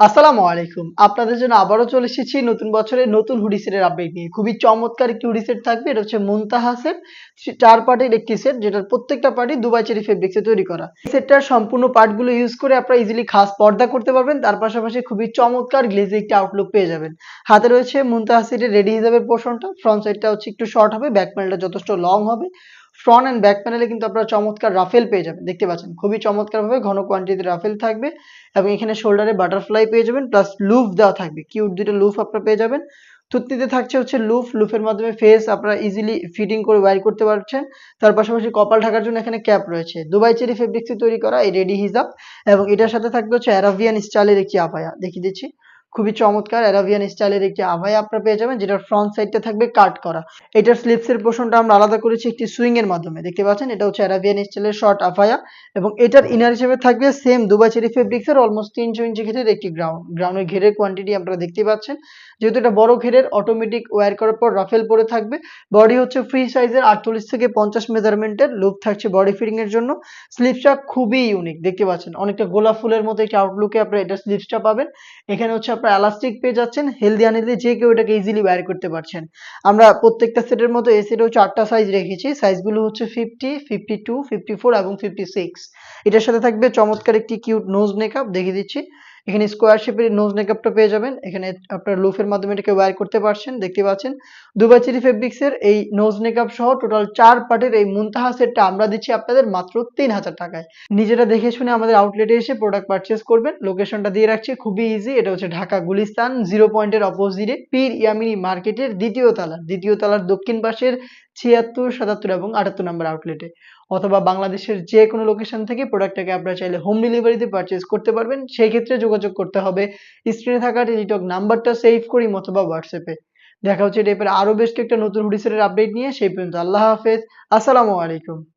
আসসালামু আলাইকুম। আপনাদের জন্য আবারও চলে এসেছি নতুন বছরের নতুন হুডি সেটের আপডেট নিয়ে। খুবই চমৎকার একটি হুডি সেট থাকবে। এটা হচ্ছে মুনতাহা সেট চার পার্টের একটি সেট যেটার প্রত্যেকটা পার্টি দুবাই চেরি ফেব্রিক্সে তৈরি করা। সেটটার সম্পূর্ণ পার্টগুলো ইউজ করে আপনারা ইজিলি খাস পর্দা করতে পারবেন। তার পাশাপাশি খুবই চমৎকার গ্লেজে একটি আউটলুক পেয়ে যাবেন। হাতে রয়েছে মুনতাহা সেটের রেডি হিসাবে পোর্শনটা ফ্রন্ট সাইডটা হচ্ছে একটু শর্ট হবে ব্যাক প্যানেলটা যথেষ্ট লং হবে। ফ্রন্ট অ্যান্ড ব্যাক প্যানেলে কিন্তু আপনারা চমৎকার রাফেল পেয়ে যাবেন। দেখতে পাচ্ছেন, খুবই চমৎকারভাবে ঘন কোয়ান্টিটিতে রাফেল থাকবে এবং এখানে শোল্ডারে বাটারফ্লাই পেয়ে যাবেন প্লাস লুফ দেওয়া থাকবে। কিউট দুটো লুফ আপনারা পেয়ে যাবেন। থুতনিতে থাকছে হচ্ছে লুফ লুফের মাধ্যমে ফেস আপনারা ইজিলি ফিটিং করে ওয়ার করতে পারছেন। তার পাশাপাশি কপাল ঢাকার জন্য এখানে ক্যাপ রয়েছে। দুবাই চেরি ফেব্রিক্সে তৈরি করা এই রেডি হিজাব এবং এটার সাথে থাকবে হচ্ছে অ্যারাবিয়ান স্টাইলের একটি আপায়া। দেখিয়ে দিচ্ছি। খুবই চমৎকার অ্যারাবিয়ান স্টাইলের একটি আভায়া আপনারা পেয়ে যাবেন, যেটার ফ্রন্ট সাইডটা থাকবে কাট করা। এটার স্লিপসের পোর্শনটা আমরা আলাদা করেছি একটি সুইং এর মাধ্যমে, দেখতে পাচ্ছেন? এটা হচ্ছে অ্যারাবিয়ান স্টাইলের শর্ট আফায়া এবং এটার ইনার হিসেবে থাকবে সেম দুবাই চেরি ফেব্রিক্স এর অলমোস্ট তিনশো ইঞ্চি ঘেরের একটি গ্রাউন্ড গ্রাউন্ডের ঘেরের কোয়ান্টিটি আপনারা দেখতে পাচ্ছেন। যেহেতু এটা বড় ঘেরের অটোমেটিক ওয়্যার করার পর রাফেল পরে থাকবে। বডি হচ্ছে ফ্রি সাইজের আটচল্লিশ থেকে পঞ্চাশ মেজারমেন্টের লুপ থাকছে বডি ফিটিং এর জন্য। স্লিপসটা খুবই ইউনিক দেখতে পাচ্ছেন? অনেকটা গোলাপ ফুলের মতো একটি আউটলুকে আপনারা এটা স্লিপসটা পাবেন। এখানে হচ্ছে আপনার এলাস্টিক পেয়ে যাচ্ছেন হেলদি আনহেলদি যে কেউ এটাকে ইজিলি ওয়্যার করতে পারছেন। আমরা প্রত্যেকটা সেটের মতো এ সেটেও চারটা সাইজ রেখেছি। সাইজগুলো হচ্ছে fifty fifty two fifty four এবং ফিফটি সিক্স এটার সাথে থাকবে চমৎকার একটি কিউট নোজ মেকআপ দেখিয়ে দিচ্ছি। এখানে স্কোয়ার শেপের নোজ মেকআপটা পেয়ে যাবেন। এখানে আপনার লুফের মাধ্যমে এটাকে ওয়্যার করতে পারছেন, দেখতে পাচ্ছেন। দুবাই চেরি ফেব্রিক্স এর এই নোজ মেকআপ সহ টোটাল চার পার্টের এই মুনতাহা সেটটা আমরা দিচ্ছি আপনাদের মাত্র তিন হাজার টাকায়। নিজেরা দেখে শুনে আমাদের আউটলেটে এসে প্রোডাক্ট পারচেস করবেন। লোকেশনটা দিয়ে রাখছি, খুবই ইজি এটা হচ্ছে ঢাকা গুলিস্তান জিরো পয়েন্টের অপোজিটে পীর ইয়ামিনী মার্কেটের দ্বিতীয় তলা। দ্বিতীয় তালার দক্ষিণ পাশের ছিয়াত্তর, সাতাত্তর এবং আটাত্তর নম্বর আউটলেটে অথবা বাংলাদেশের যে কোনো লোকেশন থেকে প্রোডাক্টটাকে আপনারা চাইলে হোম ডেলিভারিতে পারচেস করতে পারবেন। সেই ক্ষেত্রে যোগাযোগ করতে হবে। স্ক্রিনে থাকা টেলিটক নাম্বারটা সেভ করি অথবা হোয়াটসঅ্যাপে। দেখা হচ্ছে এই টাইপের আরও বেশ কয়েকটা নতুন হুডিসের আপডেট নিয়ে, সেই পর্যন্ত আল্লাহ হাফেজ। আসসালামু আলাইকুম।